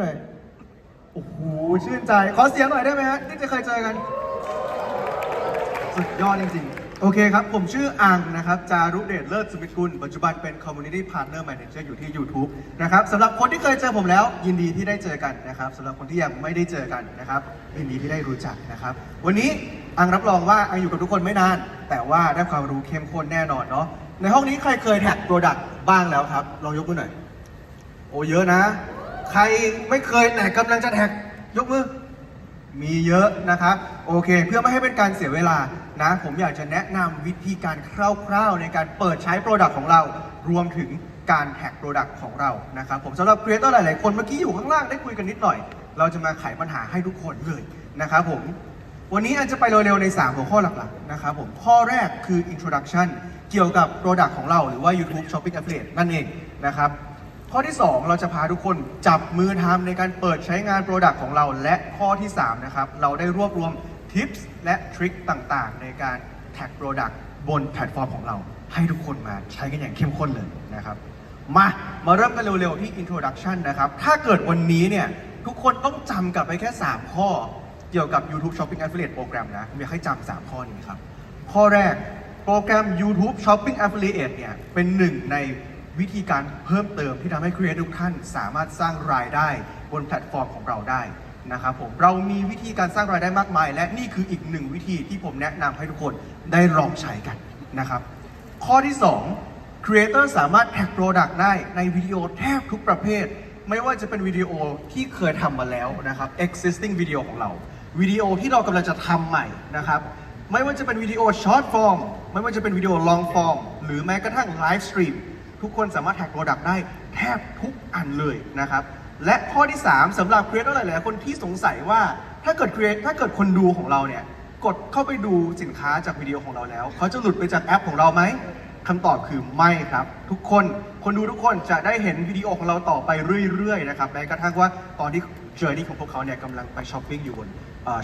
หน่อย โอ้โห ชื่นใจ ขอเสียงหน่อยได้ไหมฮะที่จะเคยเจอกัน สุดยอดจริงๆ โอเคครับ ผมชื่ออังนะครับ จารุเดชเลิศสุมิตกุล ปัจจุบันเป็น Community Partner Manager อยู่ที่ YouTube นะครับสำหรับคนที่เคยเจอผมแล้ว ยินดีที่ได้เจอกันนะครับสำหรับคนที่ยังไม่ได้เจอกันนะครับ ยินดีที่ได้รู้จักนะครับ วันนี้อังรับรองว่าอังอยู่กับทุกคนไม่นาน แต่ว่าได้ความรู้เข้มข้นแน่นอนเนาะ ในห้องนี้ใครเคยแท็กโปรดักต์บ้างแล้วครับ ลองยกมือหน่อย โอ้เยอะนะ ใครไม่เคยแต่กำลังจะแท็กยกมือ มีเยอะนะครับ โอเค เพื่อไม่ให้เป็นการเสียเวลานะ ผมอยากจะแนะนำวิธีการคร่าวๆ ในการเปิดใช้โปรดักต์ของเรา รวมถึงการแท็กโปรดักต์ของเรานะครับ ผมสำหรับครีเอเตอร์หลายๆคนเมื่อกี้อยู่ข้างล่างได้คุยกันนิดหน่อย เราจะมาไขปัญหาให้ทุกคนเลยนะครับผมวันนี้อาจจะไปเร็วๆใน 3 หัวข้อหลักๆ นะครับผม ข้อแรกคือ introduction เกี่ยวกับ Product ของเราหรือว่า YouTube Shopping Affiliate นั่นเองนะครับ ข้อที่ 2 เราจะพาทุกคนจับมือทำในการเปิดใช้งาน Product ของเรา และข้อที่ 3 นะครับ เราได้รวบรวมทิปส์และทริคต่างๆ ในการแท็ก Product บนแพลตฟอร์มของเรา ให้ทุกคนมาใช้กันอย่างเข้มข้นเลยนะครับ มา มาเริ่มกันเร็วๆ ที่ introduction นะครับ ถ้าเกิดวันนี้เนี่ย ทุกคนต้องจำกลับไปแค่ 3 ข้อ เกี่ยวกับ YouTube Shopping Affiliate Program นะผมอยากให้จำ3ข้อนี้ครับ ข้อแรกโปรแกรม YouTube Shopping Affiliate เนี่ยเป็นหนึ่งใน วิธีการเพิ่มเติมที่ทำให้ครีเอททุกท่านสามารถสร้างรายได้บนแพลตฟอร์มของเราได้นะครับผมเรามีวิธีการสร้างรายได้มากมาย และนี่คืออีกหนึ่งวิธีที่ผมแนะนำให้ทุกคนได้ลองใช้กันนะครับ ข้อที่2 Creator สามารถแท็ก Product ได้ในวิดีโอแทบทุกประเภท ไม่ว่าจะเป็นวิดีโอที่เคยทำมาแล้วนะครับ existing วิดีโอของเราวิดีโอที่เรากำลังจะทำใหม่นะครับไม่ว่าจะเป็นวิดีโอ short form ไม่ว่าจะเป็นวิดีโอ long form หรือแม้กระทั่ง live stream ทุกคนสามารถแท็ก Product ได้แทบทุกอันเลยนะครับ และข้อที่ 3สำหรับ Creator หลายๆคนที่สงสัยว่าถ้าเกิด Create ถ้าเกิดคนดูของเราเนี่ยกดเข้าไปดูสินค้าจากวิดีโอของเราแล้ว เขาจะหลุดไปจากแอปของเราไหมคำตอบคือไม่ครับ ทุกคนคนดูทุกคนจะได้เห็นวิดีโอของเราต่อไปเรื่อยๆนะครับแม้กระทั่งว่าตอนที่เจอร์นี่ของพวกเขาเนี่ยกำลังไปช้อปปิ้งอยู่บน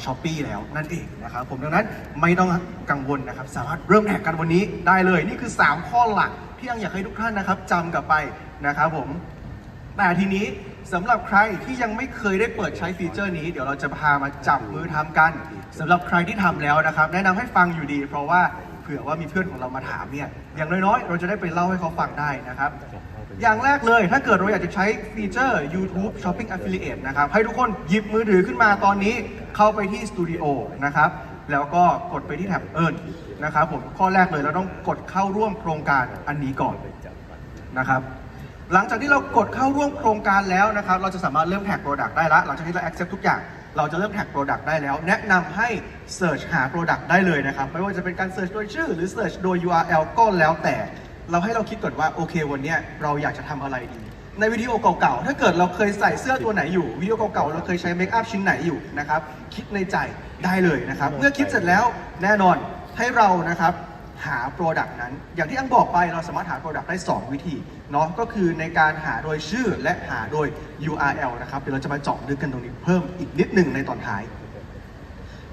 ช้อปปี้แล้วนั่นเองนะครับผมดังนั้นไม่ต้องกังวลนะครับ สามารถเริ่มแท็กกันวันนี้ได้เลย นี่คือ 3 ข้อหลัก ที่ยังอยากให้ทุกท่านนะครับจำกลับไปนะครับผม แต่ทีนี้สำหรับใครที่ยังไม่เคยได้เปิดใช้ฟีเจอร์นี้เดี๋ยวเราจะพามาจับมือทำกันสำหรับใครที่ทำแล้วนะครับ แนะนำให้ฟังอยู่ดี เพราะว่าเผื่อว่ามีเพื่อนของเรามาถามเนี่ยอย่างน้อยๆ เราจะได้ไปเล่าให้เขาฟังได้นะครับ อย่างแรกเลยถ้าเกิดเราอยากจะใช้ฟีเจอร์ YouTube Shopping Affiliate นะครับให้ทุกคนหยิบมือถือขึ้นมาตอนนี้เข้าไปที่สตูดิโอนะครับ แล้วก็กดไปที่แท็บเอิร์นนะครับผมข้อแรกเลยเราต้องกดเข้าร่วมโครงการอันนี้ก่อนนะครับหลังจากที่เรากดเข้าร่วมโครงการแล้วนะครับ เราจะสามารถเริ่มแท็ก Product ได้ละหลังจากที่เรา accept ทุกอย่าง เราจะเริ่มแท็ก Product ได้แล้ว แนะนำให้ Search หา Product ได้เลยนะครับ ไม่ว่าจะเป็นการ Search โดยชื่อ หรือ Search โดย URL ก็แล้วแต่ เราให้เราคิดก่อนว่าโอเควันนี้เราอยากจะทำอะไรดี ในวิดีโอเก่าๆ ถ้าเกิดเราเคยใส่เสื้อตัวไหนอยู่วิดีโอเก่าๆ เราเคยใช้เมคอัพชิ้นไหนอยู่นะครับ คิดในใจได้เลยนะครับ เมื่อคิดเสร็จแล้วแน่นอนให้เรานะครับหา Product นั้น อย่างที่อังบอกไปเราสามารถหา Product ได้ 2 วิธีเนาะก็คือในการหาโดยชื่อและหาโดย URL นะครับ เดี๋ยวเราจะมาเจาะลึกกันตรงนี้เพิ่มอีกนิดหนึ่งในตอนท้าย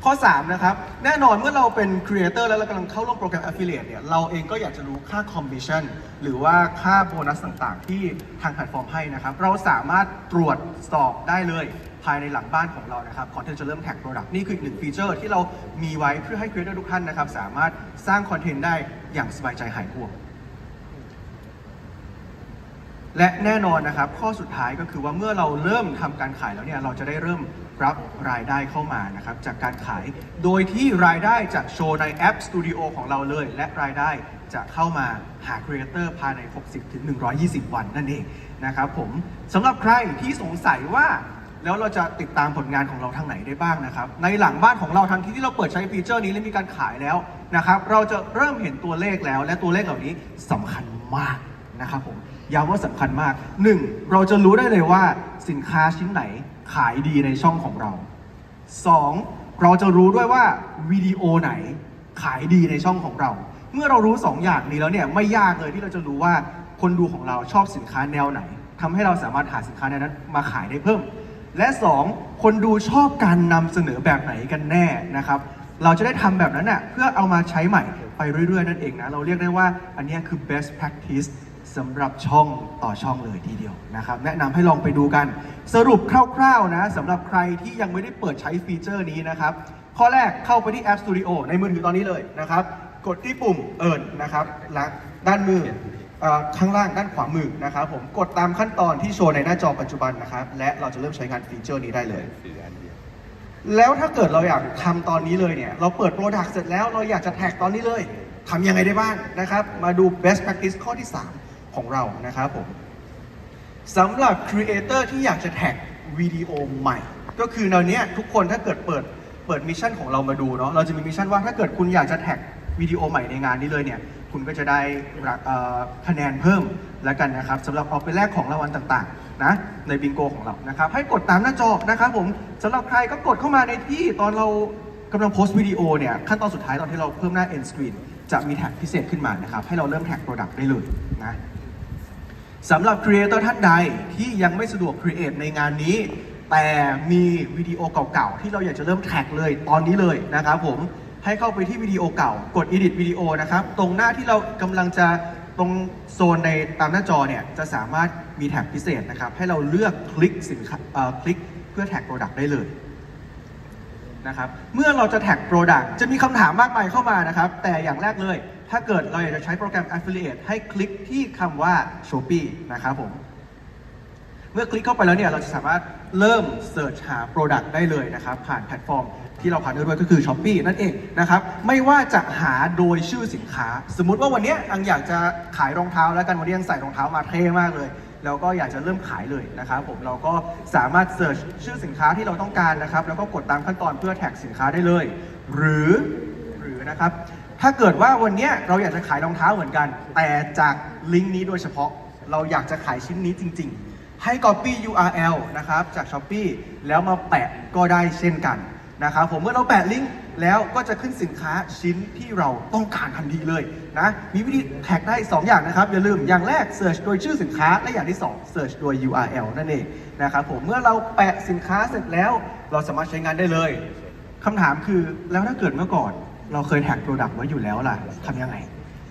ข้อ 3 นะครับ แน่นอนเมื่อเราเป็น Creator แล้วเรากำลังเข้าร่วมโปรแกรม Affiliate เนี่ย เราเองก็อยากจะรู้ค่า Commission หรือว่าค่าโบนัสต่างๆ ที่ทางแพลตฟอร์มให้นะครับ เราสามารถตรวจสอบได้เลยภายในหลังบ้านของเรานะครับก่อนที่จะเริ่มแท็ก Product นี่คืออีกหนึ่งฟีเจอร์ที่เรามีไว้เพื่อให้ Creator ทุกท่านนะครับ สามารถสร้างคอนเทนต์ได้อย่างสบายใจหายห่วงและแน่นอนนะครับ ข้อสุดท้ายก็คือว่าเมื่อเราเริ่มทำการขายแล้วเนี่ยเราจะได้เริ่ม รับรายได้เข้ามานะครับจากการขาย โดยที่รายได้จะโชว์ในแอป Studio ของเราเลย และรายได้จะเข้ามาหาครีเอเตอร์ภายใน 60ถึง120 วันนั่นเองนะครับผมสำหรับใครที่สงสัยว่าแล้วเราจะติดตามผลงานของเราทางไหนได้บ้างนะครับ ในหลังบ้านของเราทันทีที่เราเปิดใช้ฟีเจอร์นี้และมีการขายแล้วนะครับ เราจะเริ่มเห็นตัวเลขแล้ว และตัวเลขเหล่านี้สำคัญมากนะครับผมย้ำว่าสำคัญมาก 1. เราจะรู้ได้เลยว่าสินค้าชิ้นไหน ขายดีในช่องของเรา 2. เราจะรู้ด้วยว่าวิดีโอไหนขายดีในช่องของเรา เมื่อเรารู้ 2 อย่างนี้แล้วเนี่ยไม่ยากเลยที่เราจะรู้ว่าคนดูของเราชอบสินค้าแนวไหนทำให้เราสามารถหาสินค้าแนวนั้นมาขายได้เพิ่ม และ 2 คนดูชอบการนำเสนอแบบไหนกันแน่นะครับ เราจะได้ทำแบบนั้นน่ะเพื่อเอามาใช้ใหม่ไปเรื่อยๆ นั่นเองนะเราเรียกได้ว่าอันนี้คือ best practice สำหรับช่องต่อช่องเลยทีเดียวนะครับ แนะนำให้ลองไปดูกันสรุปคร่าวๆนะสำหรับใครที่ยังไม่ได้เปิดใช้ฟีเจอร์นี้นะครับ ข้อแรกเข้าไปที่ App Studio ในมือถือตอนนี้เลยนะครับ กดที่ปุ่มเอิญนะครับหลังด้านมือเอ่อข้างล่างด้านขวามือนะครับผมกดตามขั้นตอนที่โชว์ในหน้าจอปัจจุบันนะครับ และเราจะเริ่มใช้งานฟีเจอร์นี้ได้เลย แล้วถ้าเกิดเราอยากทำตอนนี้เลยเนี่ย เราเปิดโปรดักต์เสร็จแล้วเราอยากจะแท็กตอนนี้เลยทำยังไงได้บ้างนะครับ มาดู best practice ข้อที่ 3 ของเรานะครับผมสำหรับ Creator ที่อยากจะแท็กวิดีโอใหม่ ก็คือในเนี้ยทุกคนถ้าเกิดเปิดเปิดมิชชั่นของเรามาดูเนาะเราจะมีมิชชั่นว่าถ้าเกิดคุณอยากจะแท็กวิดีโอใหม่ในงานนี้เลยเนี่ย คุณก็จะได้คะแนนเพิ่มแล้วกันนะครับสำหรับออกเป็นแรกของรางวัลต่างๆนะในบิงโกของเรานะครับ ให้กดตามหน้าจอนะครับผมสำหรับใครก็กดเข้ามาในที่ตอนเรากำลังโพสต์วิดีโอเนี่ยขั้นตอนสุดท้ายตอนที่เราเพิ่มหน้า end screen จะมีแท็กพิเศษขึ้นมานะครับ ให้เราเริ่มแท็ก Product ได้เลยนะ สำหรับครีเอเตอร์ท่านใดที่ยังไม่สะดวกครีเอทในงานนี้ แต่มีวิดีโอเก่าๆ ที่เราอยากจะเริ่มแท็กเลยตอนนี้เลยนะครับผมให้เข้าไปที่วิดีโอเก่ากด Edit วิดีโอนะครับ ตรงหน้าที่เรากำลังจะตรงโซนในตามหน้าจอเนี่ยจะสามารถมีแท็กพิเศษนะครับ ให้เราเลือกคลิกสินค้าคลิกเพื่อแท็ก Product ได้เลยนะครับเมื่อเราจะแท็ก Product จะมีคำถามมากมายเข้ามานะครับ แต่อย่างแรกเลย ถ้าเกิดเราอยากจะใช้โปรแกรม Affiliate ให้คลิกที่คำว่า Shopee นะครับผม เมื่อคลิกเข้าไปแล้วเนี่ย เราจะสามารถเริ่มเสิร์ชหา Product ได้เลยนะครับ ผ่านแพลตฟอร์มที่เราผ่านด้วยก็คือ Shopee นั่นเองนะครับ ไม่ว่าจะหาโดยชื่อสินค้า สมมุติว่าวันนี้อังอยากจะขายรองเท้าแล้วกันวันนี้ยังใส่รองเท้ามาเท่มากเลยแล้วก็อยากจะเริ่มขายเลยนะครับผมเราก็สามารถเสิร์ชชื่อสินค้าที่เราต้องการนะครับ แล้วก็กดตามขั้นตอนเพื่อแท็กสินค้าได้เลย หรือหรือนะครับ ถ้าเกิดว่าวันนี้เราอยากจะขายรองเท้าเหมือนกัน แต่จากลิงก์นี้โดยเฉพาะ เราอยากจะขายชิ้นนี้จริง ๆ ให้ copy URL นะครับจาก Shopee แล้วมาแปะก็ได้เช่นกันนะครับผมเมื่อเราแปะลิงก์แล้วก็จะขึ้นสินค้าชิ้นที่เราต้องการทันทีเลยนะมีวิธีแท็กได้ 2 อย่างนะครับ อย่าลืมอย่างแรก search โดยชื่อสินค้า และอย่างที่ 2 search โดย URL นั่นเองนะครับผมเมื่อเราแปะสินค้าเสร็จแล้ว เราสามารถใช้งานได้เลยคำถามคือแล้วถ้าเกิดเมื่อก่อน เราเคยแท็ก Product ไว้อยู่แล้วล่ะทำยังไง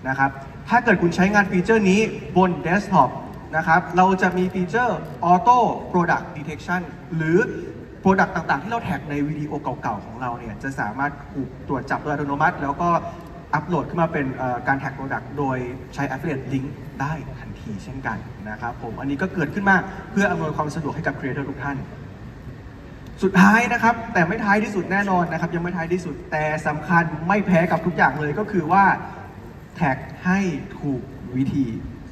นะครับ ถ้าเกิดคุณใช้งานฟีเจอร์นี้บนเดสก์ท็อปนะครับ เราจะมีฟีเจอร์ Auto Product Detection หรือ Product ต่างๆ ที่เราแท็กในวิดีโอเก่าๆ ของเราเนี่ย จะสามารถถูกตรวจจับโดยอัตโนมัติ แล้วก็อัปโหลดขึ้นมาเป็นการแท็ก Product โดยใช้ Affiliate Link ได้ทันทีเช่นกันนะครับผม อันนี้ก็เกิดขึ้นมาเพื่ออำนวยความสะดวกให้กับ Creator ทุกท่าน สุดท้ายนะครับ แต่ไม่ท้ายที่สุดแน่นอนนะครับ ยังไม่ท้ายที่สุดแต่สำคัญไม่แพ้กับทุกอย่างเลยก็คือว่าแท็กให้ถูกวิธี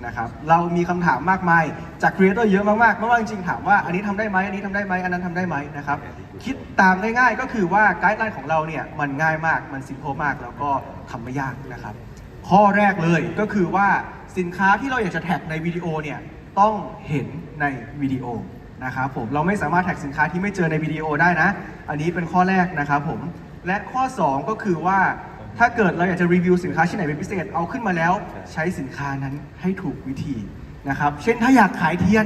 นะครับเรามีคำถามมากมายจากครีเอเตอร์เยอะมากๆไม่ว่าจริงๆถามว่าอันนี้ทำได้ไหมอันนี้ทำได้ไหมอันนั้นทำได้ไหมนะครับคิดตามง่ายๆก็คือว่าไกด์ไลน์ของเราเนี่ยมันง่ายมากมันซิม p พมากแล้วก็ทำไม่ยากนะครับ ข้อแรกเลยก็คือว่าสินค้าที่เราอยากจะแท็กในวิดีโอเนี่ยต้องเห็นในวิดีโอ นะครับผมเราไม่สามารถแท็กสินค้าที่ไม่เจอในวิดีโอได้นะ อันนี้เป็นข้อแรกนะครับผมและข้อ 2 ก็คือว่าถ้าเกิดเราอยากจะรีวิวสินค้าชิ้นไหนเป็นพิเศษเอาขึ้นมาแล้ว ใช้สินค้านั้นให้ถูกวิธีนะครับเช่นถ้าอยากขายเทียน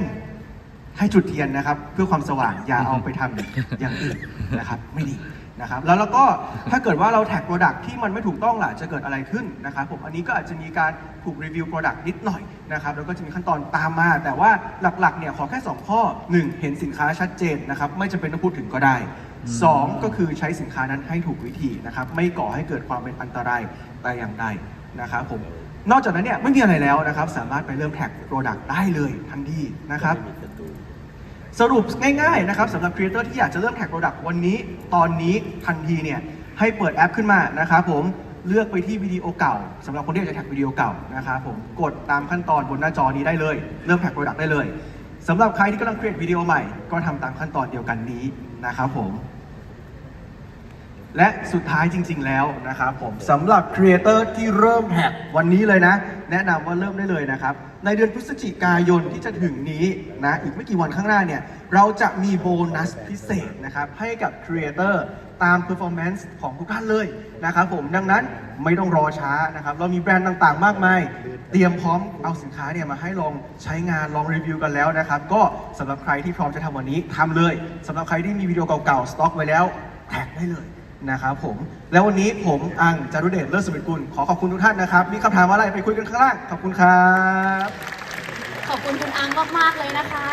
ให้จุดเทียนนะครับ เพื่อความสว่างอย่าเอาไปทำอย่างอื่นนะครับ ไม่ดี นะครับแล้วเราก็ถ้าเกิดว่าเราแท็กโปรดักที่มันไม่ถูกต้องล่ะจะเกิดอะไรขึ้นนะครับผมอันนี้ก็อาจจะมีการถูกรีวิวโปรดักนิดหน่อยนะครับแล้วก็จะมีขั้นตอนตามมา แต่ว่าหลักๆเนี่ยขอแค่ 2 ข้อ 1 เห็นสินค้าชัดเจนนะครับไม่จำเป็นต้องพูดถึงก็ได้ 2 ก็คือใช้สินค้านั้นให้ถูกวิธีนะครับไม่ก่อให้เกิดความเป็นอันตรายแต่อย่างใดนะครับผมนอกจากนั้นเนี่ยไม่มีอะไรแล้วนะครับสามารถไปเริ่มแท็กโปรดักได้เลยทันทีนะครับ สรุปง่ายๆนะครับสำหรับครีเอเตอร์ที่อยากจะเริ่มแท็กโปรดักต์วันนี้ตอนนี้ทันทีเนี่ยให้เปิดแอปขึ้นมานะครับผมเลือกไปที่วิดีโอเก่าสำหรับคนที่อยากจะแท็กวิดีโอเก่านะครับผมกดตามขั้นตอนบนหน้าจอนี้ได้เลย เริ่มแท็กโปรดักต์ได้เลยสำหรับใครที่กำลังครีเอทวิดีโอใหม่ ก็ทำตามขั้นตอนเดียวกันนี้นะครับผม และสุดท้ายจริง ๆ แล้วนะครับผมสำหรับครีเอเตอร์ที่เริ่มแท็กวันนี้เลยนะ แนะนำว่าเริ่มได้เลยนะครับ ในเดือนพฤศจิกายนที่จะถึงนี้นะอีกไม่กี่วันข้างหน้าเนี่ย เราจะมีโบนัสพิเศษนะครับให้กับครีเอเตอร์ตาม performance ของทุกท่านเลยนะครับผมดังนั้นไม่ต้องรอช้านะครับ เรามีแบรนด์ต่างๆ มากมาย เตรียมพร้อมเอาสินค้าเนี่ยมาให้ลองใช้งานลองรีวิวกันแล้วนะครับ ก็สำหรับใครที่พร้อมจะทำวันนี้ทำเลยสำหรับใครที่มีวิดีโอเก่าๆสต็อกไว้แล้วแท็กได้เลย นะครับผม แล้ววันนี้ผมอังจารุเดชเลิศสุวิทกุลขอขอบคุณทุกท่านนะครับ มีคำถามอะไรไปคุยกันข้างล่าง ขอบคุณครับคุณคุณอังมากๆเลยนะคะ